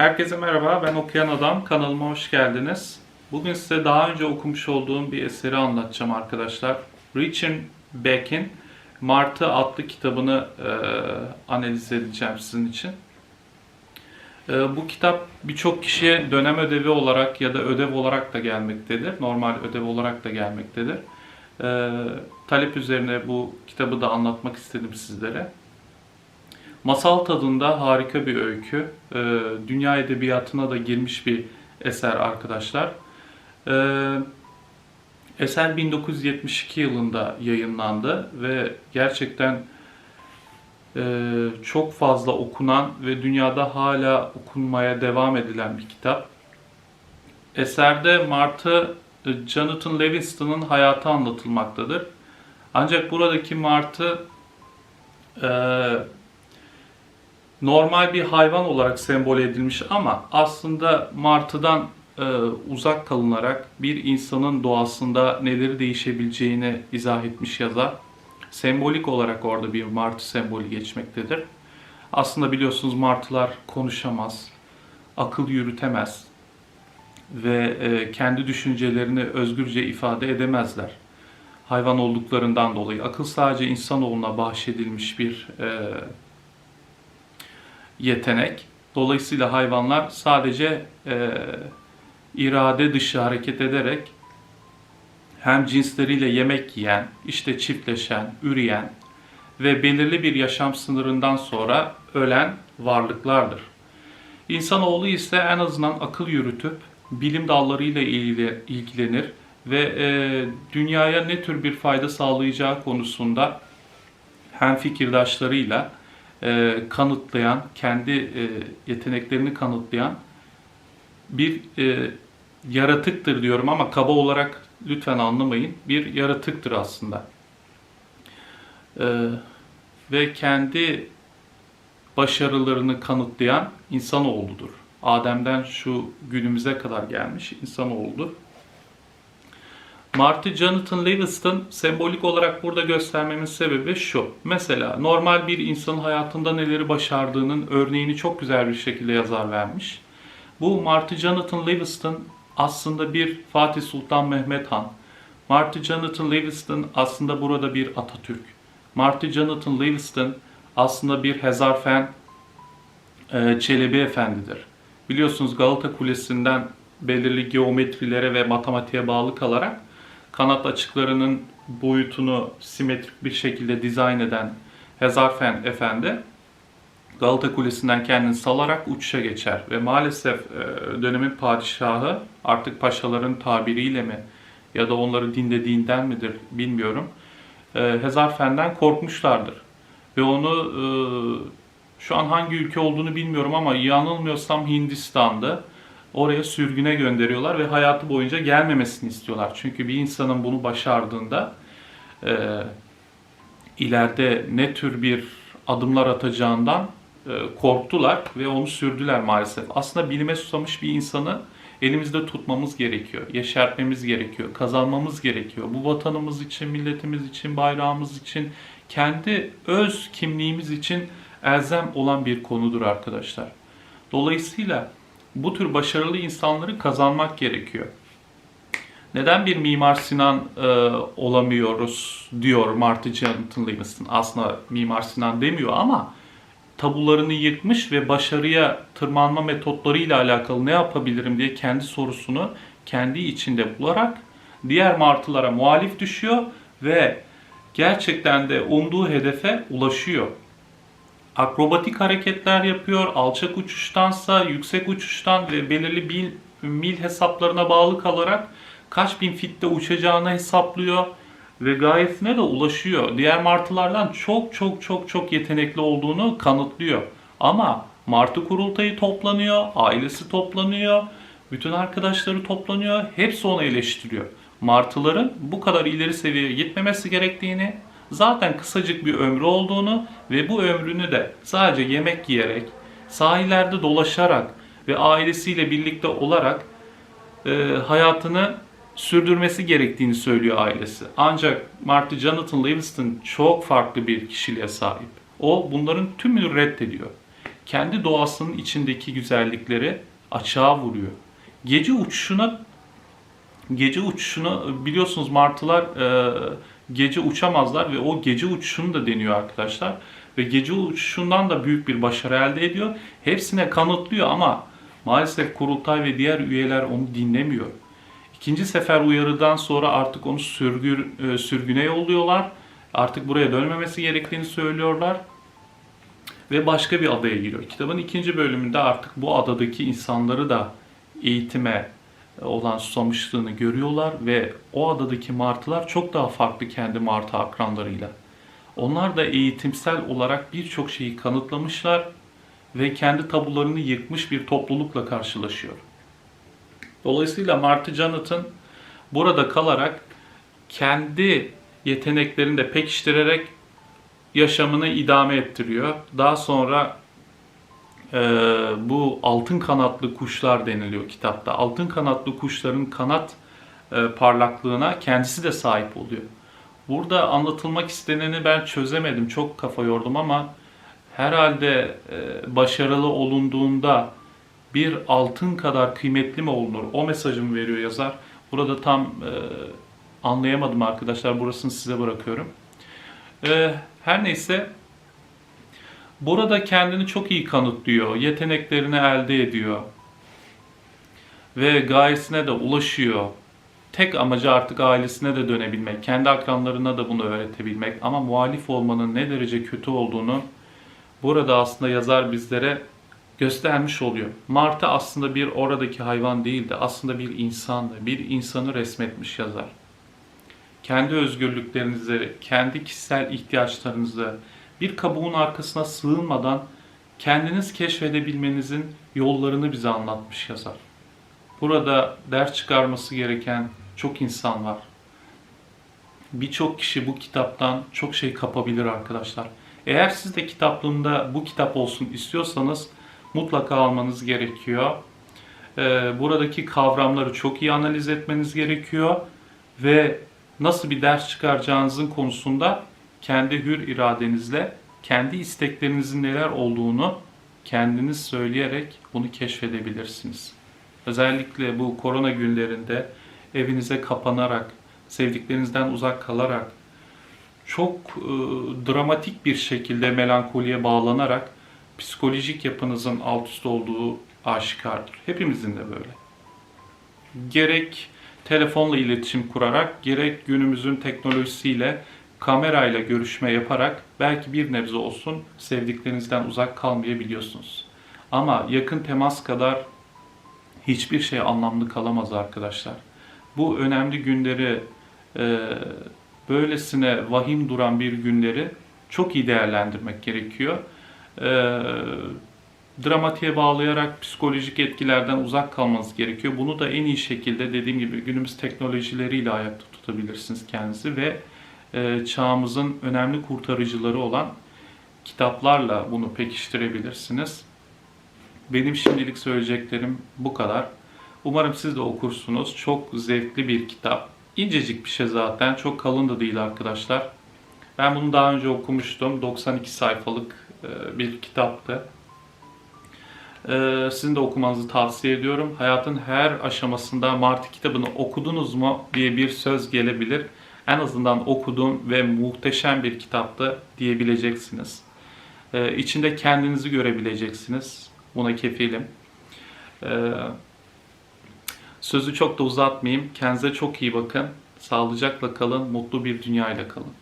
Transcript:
Herkese merhaba, ben Okuyan Adam. Kanalıma hoş geldiniz. Bugün size daha önce okumuş olduğum bir eseri anlatacağım arkadaşlar. Richard Beck'in Martı adlı kitabını e, analiz edeceğim sizin için. E, bu kitap birçok kişiye dönem ödevi olarak ya da ödev olarak da gelmektedir. Normal ödev olarak da gelmektedir. E, talep üzerine bu kitabı da anlatmak istedim sizlere. Masal tadında harika bir öykü. Ee, dünya edebiyatına da girmiş bir eser arkadaşlar. Ee, eser 1972 yılında yayınlandı ve gerçekten e, çok fazla okunan ve dünyada hala okunmaya devam edilen bir kitap. Eserde Martı e, Jonathan Livingston'ın hayatı anlatılmaktadır. Ancak buradaki Martı e, normal bir hayvan olarak sembol edilmiş ama aslında martıdan e, uzak kalınarak bir insanın doğasında neleri değişebileceğini izah etmiş yazar. Sembolik olarak orada bir martı sembolü geçmektedir. Aslında biliyorsunuz martılar konuşamaz, akıl yürütemez ve e, kendi düşüncelerini özgürce ifade edemezler. Hayvan olduklarından dolayı akıl sadece insanoğluna bahşedilmiş bir e, yetenek. Dolayısıyla hayvanlar sadece e, irade dışı hareket ederek hem cinsleriyle yemek yiyen, işte çiftleşen, üreyen ve belirli bir yaşam sınırından sonra ölen varlıklardır. İnsanoğlu ise en azından akıl yürütüp bilim dallarıyla ilgilenir ve e, dünyaya ne tür bir fayda sağlayacağı konusunda hem fikirdaşlarıyla e, kanıtlayan, kendi e, yeteneklerini kanıtlayan bir e, yaratıktır diyorum ama kaba olarak lütfen anlamayın. Bir yaratıktır aslında. E, ve kendi başarılarını kanıtlayan insanoğludur. Adem'den şu günümüze kadar gelmiş insanoğludur. Marty Jonathan Livingston sembolik olarak burada göstermemin sebebi şu. Mesela normal bir insanın hayatında neleri başardığının örneğini çok güzel bir şekilde yazar vermiş. Bu Marty Jonathan Livingston aslında bir Fatih Sultan Mehmet Han. Marty Jonathan Livingston aslında burada bir Atatürk. Marty Jonathan Livingston aslında bir Hezarfen e, Çelebi Efendidir. Biliyorsunuz Galata Kulesi'nden belirli geometrilere ve matematiğe bağlı kalarak kanat açıklarının boyutunu simetrik bir şekilde dizayn eden Hezarfen Efendi Galata Kulesi'nden kendini salarak uçuşa geçer ve maalesef e, dönemin padişahı artık paşaların tabiriyle mi ya da onları dinlediğinden midir bilmiyorum. E, Hezarfen'den korkmuşlardır ve onu e, şu an hangi ülke olduğunu bilmiyorum ama yanılmıyorsam Hindistan'da oraya sürgüne gönderiyorlar ve hayatı boyunca gelmemesini istiyorlar. Çünkü bir insanın bunu başardığında e, ileride ne tür bir adımlar atacağından e, korktular ve onu sürdüler maalesef. Aslında bilime susamış bir insanı elimizde tutmamız gerekiyor, yeşertmemiz gerekiyor, kazanmamız gerekiyor. Bu vatanımız için, milletimiz için, bayrağımız için, kendi öz kimliğimiz için elzem olan bir konudur arkadaşlar. Dolayısıyla bu tür başarılı insanları kazanmak gerekiyor. Neden bir Mimar Sinan e, olamıyoruz diyor Marty Jonathan Livingston. Aslında Mimar Sinan demiyor ama tabularını yıkmış ve başarıya tırmanma metotlarıyla alakalı ne yapabilirim diye kendi sorusunu kendi içinde bularak diğer martılara muhalif düşüyor ve gerçekten de umduğu hedefe ulaşıyor akrobatik hareketler yapıyor. Alçak uçuştansa yüksek uçuştan ve belirli bil, mil hesaplarına bağlı kalarak kaç bin fitte uçacağını hesaplıyor ve gayesine de ulaşıyor. Diğer martılardan çok çok çok çok yetenekli olduğunu kanıtlıyor. Ama martı kurultayı toplanıyor, ailesi toplanıyor, bütün arkadaşları toplanıyor, hepsi onu eleştiriyor. Martıların bu kadar ileri seviyeye gitmemesi gerektiğini, zaten kısacık bir ömrü olduğunu ve bu ömrünü de sadece yemek yiyerek, sahillerde dolaşarak ve ailesiyle birlikte olarak e, hayatını sürdürmesi gerektiğini söylüyor ailesi. Ancak Marty Jonathan Livingston çok farklı bir kişiliğe sahip. O bunların tümünü reddediyor. kendi doğasının içindeki güzellikleri açığa vuruyor. Gece uçuşuna gece uçuşunu biliyorsunuz martılar e, gece uçamazlar ve o gece uçuşunu da deniyor arkadaşlar. Ve gece uçuşundan da büyük bir başarı elde ediyor. Hepsine kanıtlıyor ama maalesef kurultay ve diğer üyeler onu dinlemiyor. İkinci sefer uyarıdan sonra artık onu sürgü, e, sürgüne yolluyorlar. Artık buraya dönmemesi gerektiğini söylüyorlar. Ve başka bir adaya giriyor. Kitabın ikinci bölümünde artık bu adadaki insanları da eğitime olan susamışlığını görüyorlar ve o adadaki martılar çok daha farklı kendi martı akranlarıyla. Onlar da eğitimsel olarak birçok şeyi kanıtlamışlar ve kendi tabularını yıkmış bir toplulukla karşılaşıyor. Dolayısıyla Marty Jonathan burada kalarak kendi yeteneklerini de pekiştirerek yaşamını idame ettiriyor. Daha sonra e, bu altın kanatlı kuşlar deniliyor kitapta. Altın kanatlı kuşların kanat e, parlaklığına kendisi de sahip oluyor. Burada anlatılmak isteneni ben çözemedim. Çok kafa yordum ama herhalde e, başarılı olunduğunda bir altın kadar kıymetli mi olunur? O mesajımı veriyor yazar. Burada tam e, anlayamadım arkadaşlar. Burasını size bırakıyorum. E, her neyse burada kendini çok iyi kanıtlıyor. Yeteneklerini elde ediyor. Ve gayesine de ulaşıyor. Tek amacı artık ailesine de dönebilmek. Kendi akranlarına da bunu öğretebilmek. Ama muhalif olmanın ne derece kötü olduğunu burada aslında yazar bizlere göstermiş oluyor. Martı aslında bir oradaki hayvan değildi. Aslında bir insandı. Bir insanı resmetmiş yazar. Kendi özgürlüklerinizi, kendi kişisel ihtiyaçlarınızı bir kabuğun arkasına sığınmadan kendiniz keşfedebilmenizin yollarını bize anlatmış yazar. Burada ders çıkarması gereken çok insan var. Birçok kişi bu kitaptan çok şey kapabilir arkadaşlar. Eğer siz de kitaplığında bu kitap olsun istiyorsanız mutlaka almanız gerekiyor. Ee, buradaki kavramları çok iyi analiz etmeniz gerekiyor ve nasıl bir ders çıkaracağınızın konusunda kendi hür iradenizle kendi isteklerinizin neler olduğunu kendiniz söyleyerek bunu keşfedebilirsiniz. Özellikle bu korona günlerinde evinize kapanarak, sevdiklerinizden uzak kalarak, çok e, dramatik bir şekilde melankoliye bağlanarak psikolojik yapınızın alt üst olduğu aşikardır. Hepimizin de böyle. Gerek telefonla iletişim kurarak, gerek günümüzün teknolojisiyle kamerayla görüşme yaparak belki bir nebze olsun sevdiklerinizden uzak kalmayabiliyorsunuz. Ama yakın temas kadar hiçbir şey anlamlı kalamaz arkadaşlar. Bu önemli günleri e, böylesine vahim duran bir günleri çok iyi değerlendirmek gerekiyor. E, dramatiğe bağlayarak psikolojik etkilerden uzak kalmanız gerekiyor. Bunu da en iyi şekilde dediğim gibi günümüz teknolojileriyle ayakta tutabilirsiniz kendinizi ve e, çağımızın önemli kurtarıcıları olan kitaplarla bunu pekiştirebilirsiniz. Benim şimdilik söyleyeceklerim bu kadar. Umarım siz de okursunuz. Çok zevkli bir kitap. İncecik bir şey zaten. Çok kalın da değil arkadaşlar. Ben bunu daha önce okumuştum. 92 sayfalık e, bir kitaptı. E, sizin de okumanızı tavsiye ediyorum. Hayatın her aşamasında Martı kitabını okudunuz mu diye bir söz gelebilir. En azından okudum ve muhteşem bir kitaptı diyebileceksiniz. E, içinde kendinizi görebileceksiniz. Buna kefilim. Sözü çok da uzatmayayım. Kendinize çok iyi bakın. Sağlıcakla kalın, mutlu bir dünyayla kalın.